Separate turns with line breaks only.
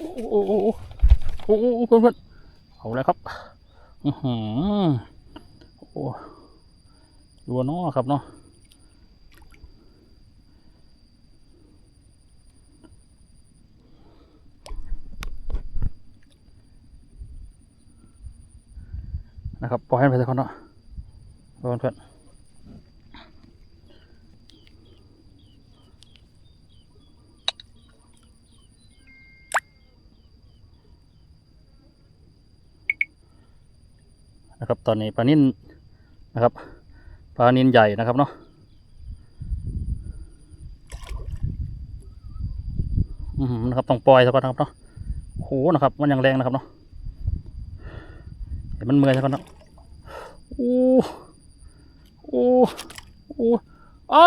โอ้โหโอ้โหเพื่อนเพื่อนเอาแล้วครับอือหือโอ้ดูนาะครับเนาะนะครับปล่อยให้ไปสักคนเนาะเพื่อนเพื่อน นะครับ ตอนนี้ปลานิ่นนะครับปลานิ่นใหญ่นะครับเนาะอืมนะครับต้องปล่อยสักก่อนนะครับเนาะโอ้โหนะครับ มันยังแรงนะครับเนาะเห็นมันเมื่อยสักก่อนเนาะโอ้โอ้โอ้อ้า